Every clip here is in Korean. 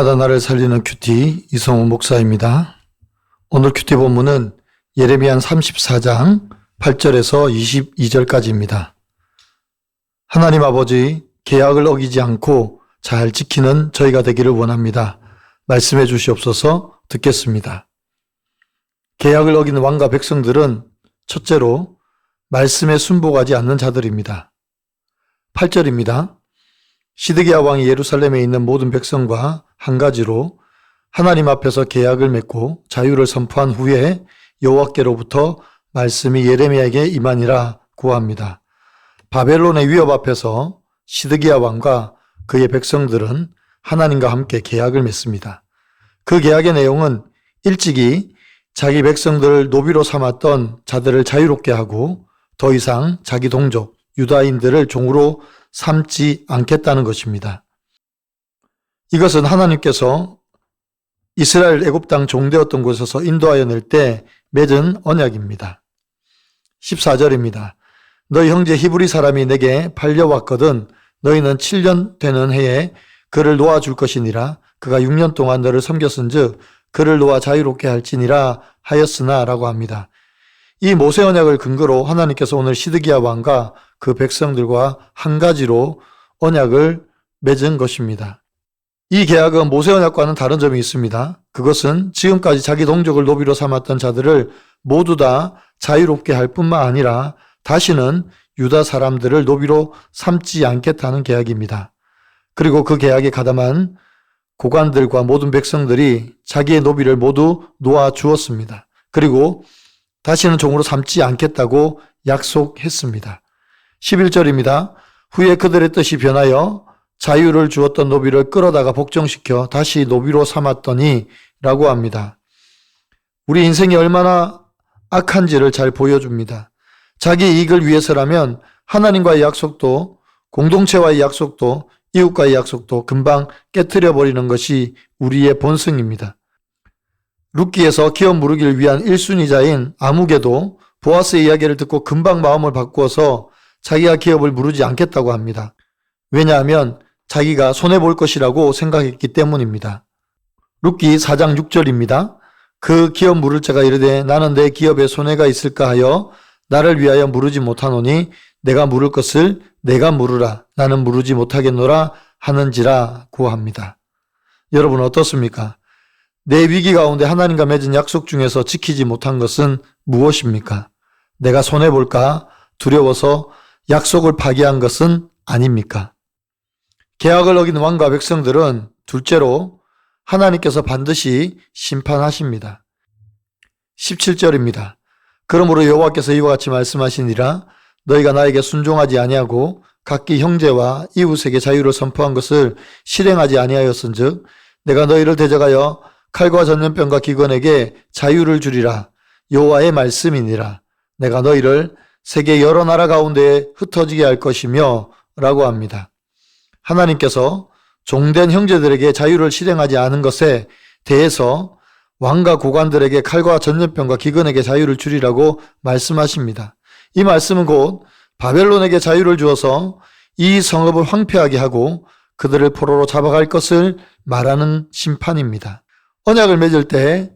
날마다 나를 살리는 큐티 이성우 목사입니다. 오늘 큐티 본문은 예레미야 34장 8절에서 22절까지입니다. 하나님 아버지 계약을 어기지 않고 잘 지키는 저희가 되기를 원합니다. 말씀해 주시옵소서 듣겠습니다. 계약을 어기는 왕과 백성들은 첫째로 말씀에 순복하지 않는 자들입니다. 8절입니다. 시드기야 왕이 예루살렘에 있는 모든 백성과 한 가지로 하나님 앞에서 계약을 맺고 자유를 선포한 후에 여호와께로부터 말씀이 예레미야에게 임하니라 구합니다. 바벨론의 위협 앞에서 시드기야 왕과 그의 백성들은 하나님과 함께 계약을 맺습니다. 그 계약의 내용은 일찍이 자기 백성들을 노비로 삼았던 자들을 자유롭게 하고 더 이상 자기 동족 유다인들을 종으로 삼지 않겠다는 것입니다. 이것은 하나님께서 이스라엘 애굽 땅 종되었던 곳에서 인도하여 낼 때 맺은 언약입니다. 14절입니다. 너희 형제 히브리 사람이 내게 팔려왔거든 너희는 7년 되는 해에 그를 놓아줄 것이니라 그가 6년 동안 너를 섬겼은즉 그를 놓아 자유롭게 할지니라 하였으나 라고 합니다. 이 모세 언약을 근거로 하나님께서 오늘 시드기야 왕과 그 백성들과 한 가지로 언약을 맺은 것입니다. 이 계약은 모세 언약과는 다른 점이 있습니다. 그것은 지금까지 자기 동족을 노비로 삼았던 자들을 모두 다 자유롭게 할 뿐만 아니라 다시는 유다 사람들을 노비로 삼지 않겠다는 계약입니다. 그리고 그 계약에 가담한 고관들과 모든 백성들이 자기의 노비를 모두 놓아 주었습니다. 그리고 다시는 종으로 삼지 않겠다고 약속했습니다. 11절입니다. 후에 그들의 뜻이 변하여 자유를 주었던 노비를 끌어다가 복종시켜 다시 노비로 삼았더니 라고 합니다. 우리 인생이 얼마나 악한지를 잘 보여줍니다. 자기 이익을 위해서라면 하나님과의 약속도 공동체와의 약속도 이웃과의 약속도 금방 깨뜨려 버리는 것이 우리의 본성입니다. 룻기에서 기업 무르기를 위한 1순위자인 아무개도 보아스의 이야기를 듣고 금방 마음을 바꾸어서 자기가 기업을 무르지 않겠다고 합니다. 왜냐하면 자기가 손해볼 것이라고 생각했기 때문입니다. 룻기 4장 6절입니다. 그 기업 물을 자가 이르되 나는 내 기업에 손해가 있을까 하여 나를 위하여 무르지 못하노니 내가 물을 것을 내가 물으라 나는 무르지 못하겠노라 하는지라 구합니다. 여러분 어떻습니까? 내 위기 가운데 하나님과 맺은 약속 중에서 지키지 못한 것은 무엇입니까? 내가 손해볼까 두려워서 약속을 파기한 것은 아닙니까? 계약을 어긴 왕과 백성들은 둘째로 하나님께서 반드시 심판하십니다. 17절입니다. 그러므로 여호와께서 이와 같이 말씀하시니라 너희가 나에게 순종하지 아니하고 각기 형제와 이웃에게 자유를 선포한 것을 실행하지 아니하였은즉 내가 너희를 대적하여 칼과 전염병과 기근에게 자유를 주리라 여호와의 말씀이니라 내가 너희를 세계 여러 나라 가운데 흩어지게 할 것이며 라고 합니다. 하나님께서 종된 형제들에게 자유를 실행하지 않은 것에 대해서 왕과 고관들에게 칼과 전염병과 기근에게 자유를 주리라고 말씀하십니다. 이 말씀은 곧 바벨론에게 자유를 주어서 이 성읍을 황폐하게 하고 그들을 포로로 잡아갈 것을 말하는 심판입니다. 언약을 맺을 때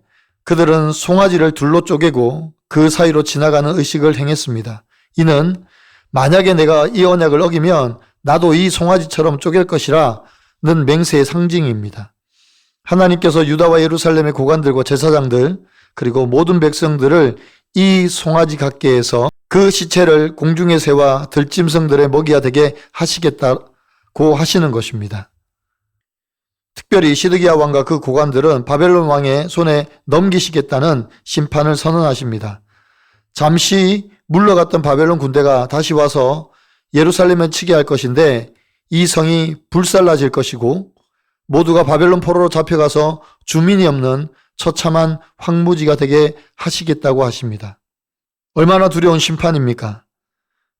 그들은 송아지를 둘로 쪼개고 그 사이로 지나가는 의식을 행했습니다. 이는 만약에 내가 이 언약을 어기면 나도 이 송아지처럼 쪼갤 것이라 는 맹세의 상징입니다. 하나님께서 유다와 예루살렘의 고관들과 제사장들 그리고 모든 백성들을 이 송아지 각계에서 그 시체를 공중의 새와 들짐승들의 먹이가 되게 하시겠다고 하시는 것입니다. 특별히 시드기야 왕과 그 고관들은 바벨론 왕의 손에 넘기시겠다는 심판을 선언하십니다. 잠시 물러갔던 바벨론 군대가 다시 와서 예루살렘을 치게 할 것인데 이 성이 불살라질 것이고 모두가 바벨론 포로로 잡혀가서 주민이 없는 처참한 황무지가 되게 하시겠다고 하십니다. 얼마나 두려운 심판입니까?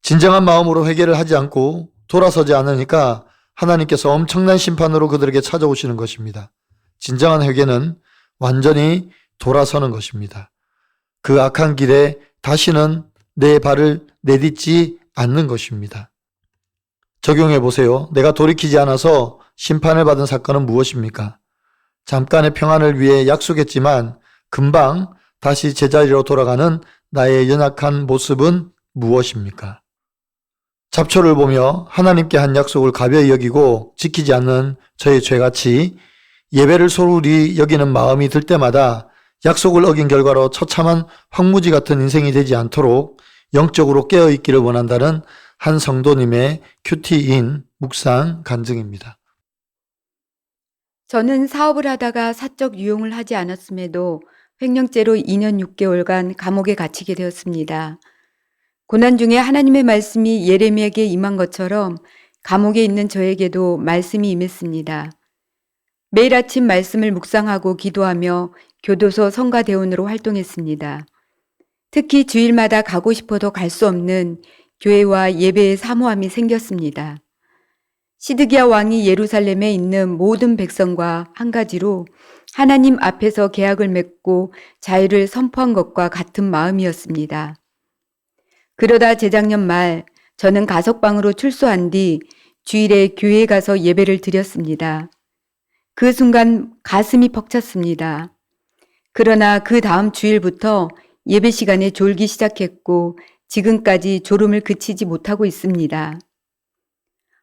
진정한 마음으로 회개를 하지 않고 돌아서지 않으니까 하나님께서 엄청난 심판으로 그들에게 찾아오시는 것입니다. 진정한 회개는 완전히 돌아서는 것입니다. 그 악한 길에 다시는 내 발을 내딛지 않는 것입니다. 적용해 보세요. 내가 돌이키지 않아서 심판을 받은 사건은 무엇입니까? 잠깐의 평안을 위해 약속했지만 금방 다시 제자리로 돌아가는 나의 연약한 모습은 무엇입니까? 잡초를 보며 하나님께 한 약속을 가벼이 여기고 지키지 않는 저의 죄같이 예배를 소홀히 여기는 마음이 들 때마다 약속을 어긴 결과로 처참한 황무지 같은 인생이 되지 않도록 영적으로 깨어 있기를 원한다는 한 성도님의 큐티인 묵상 간증입니다. 저는 사업을 하다가 사적 유용을 하지 않았음에도 횡령죄로 2년 6개월간 감옥에 갇히게 되었습니다. 고난 중에 하나님의 말씀이 예레미야에게 임한 것처럼 감옥에 있는 저에게도 말씀이 임했습니다. 매일 아침 말씀을 묵상하고 기도하며 교도소 성가대원으로 활동했습니다. 특히 주일마다 가고 싶어도 갈 수 없는 교회와 예배의 사모함이 생겼습니다. 시드기야 왕이 예루살렘에 있는 모든 백성과 한 가지로 하나님 앞에서 계약을 맺고 자유를 선포한 것과 같은 마음이었습니다. 그러다 재작년 말 저는 가석방으로 출소한 뒤 주일에 교회에 가서 예배를 드렸습니다. 그 순간 가슴이 벅찼습니다. 그러나 그 다음 주일부터 예배 시간에 졸기 시작했고 지금까지 졸음을 그치지 못하고 있습니다.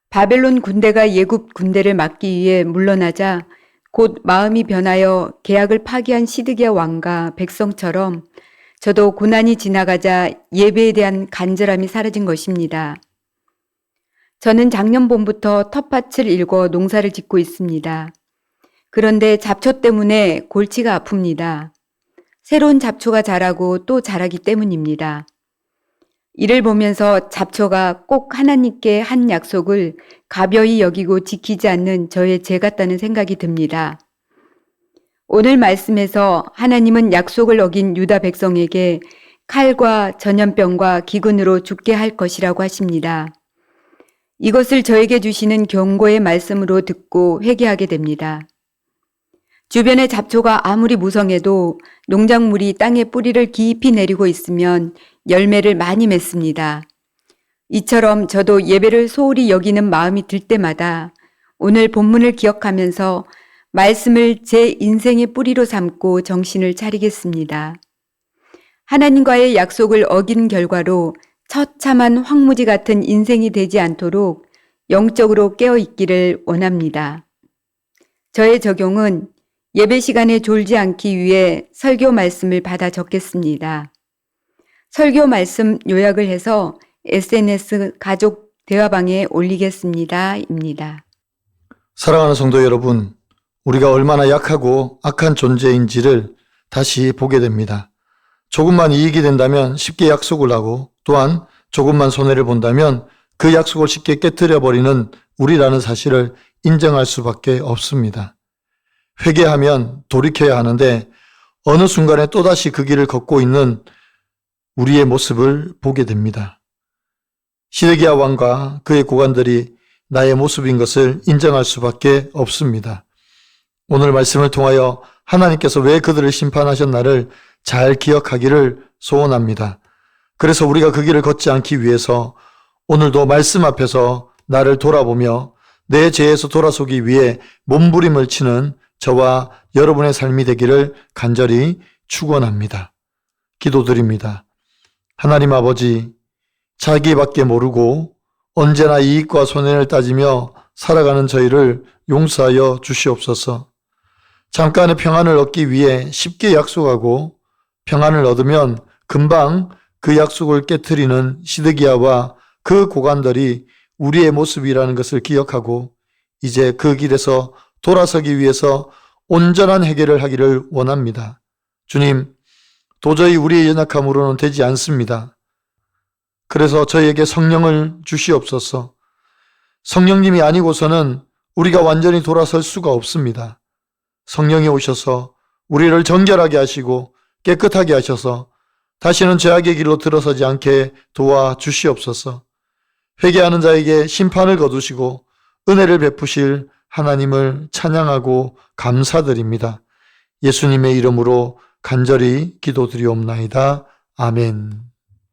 바벨론 군대가 예굽 군대를 막기 위해 물러나자 곧 마음이 변하여 계약을 파기한 시드기야 왕과 백성처럼 저도 고난이 지나가자 예배에 대한 간절함이 사라진 것입니다. 저는 작년 봄부터 텃밭을 일궈 농사를 짓고 있습니다. 그런데 잡초 때문에 골치가 아픕니다. 새로운 잡초가 자라고 또 자라기 때문입니다. 이를 보면서 잡초가 꼭 하나님께 한 약속을 가벼이 여기고 지키지 않는 저의 죄 같다는 생각이 듭니다. 오늘 말씀에서 하나님은 약속을 어긴 유다 백성에게 칼과 전염병과 기근으로 죽게 할 것이라고 하십니다. 이것을 저에게 주시는 경고의 말씀으로 듣고 회개하게 됩니다. 주변의 잡초가 아무리 무성해도 농작물이 땅에 뿌리를 깊이 내리고 있으면 열매를 많이 맺습니다. 이처럼 저도 예배를 소홀히 여기는 마음이 들 때마다 오늘 본문을 기억하면서 말씀을 제 인생의 뿌리로 삼고 정신을 차리겠습니다. 하나님과의 약속을 어긴 결과로 처참한 황무지 같은 인생이 되지 않도록 영적으로 깨어 있기를 원합니다. 저의 적용은 예배 시간에 졸지 않기 위해 설교 말씀을 받아 적겠습니다. 설교 말씀 요약을 해서 SNS 가족 대화방에 올리겠습니다. 입니다. 사랑하는 성도 여러분, 우리가 얼마나 약하고 악한 존재인지를 다시 보게 됩니다. 조금만 이익이 된다면 쉽게 약속을 하고 또한 조금만 손해를 본다면 그 약속을 쉽게 깨뜨려 버리는 우리라는 사실을 인정할 수밖에 없습니다. 회개하면 돌이켜야 하는데 어느 순간에 또다시 그 길을 걷고 있는 우리의 모습을 보게 됩니다. 시드기야 왕과 그의 고관들이 나의 모습인 것을 인정할 수밖에 없습니다. 오늘 말씀을 통하여 하나님께서 왜 그들을 심판하셨나를 잘 기억하기를 소원합니다. 그래서 우리가 그 길을 걷지 않기 위해서 오늘도 말씀 앞에서 나를 돌아보며 내 죄에서 돌아서기 위해 몸부림을 치는 저와 여러분의 삶이 되기를 간절히 축원합니다. 기도드립니다. 하나님 아버지, 자기밖에 모르고 언제나 이익과 손해를 따지며 살아가는 저희를 용서하여 주시옵소서. 잠깐의 평안을 얻기 위해 쉽게 약속하고 평안을 얻으면 금방 그 약속을 깨뜨리는 시드기야와 그 고관들이 우리의 모습이라는 것을 기억하고 이제 그 길에서 돌아서기 위해서 온전한 해결을 하기를 원합니다. 주님, 도저히 우리의 연약함으로는 되지 않습니다. 그래서 저에게 성령을 주시옵소서. 성령님이 아니고서는 우리가 완전히 돌아설 수가 없습니다. 성령이 오셔서 우리를 정결하게 하시고 깨끗하게 하셔서 다시는 죄악의 길로 들어서지 않게 도와 주시옵소서. 회개하는 자에게 심판을 거두시고 은혜를 베푸실 하나님을 찬양하고 감사드립니다. 예수님의 이름으로 간절히 기도드리옵나이다. 아멘.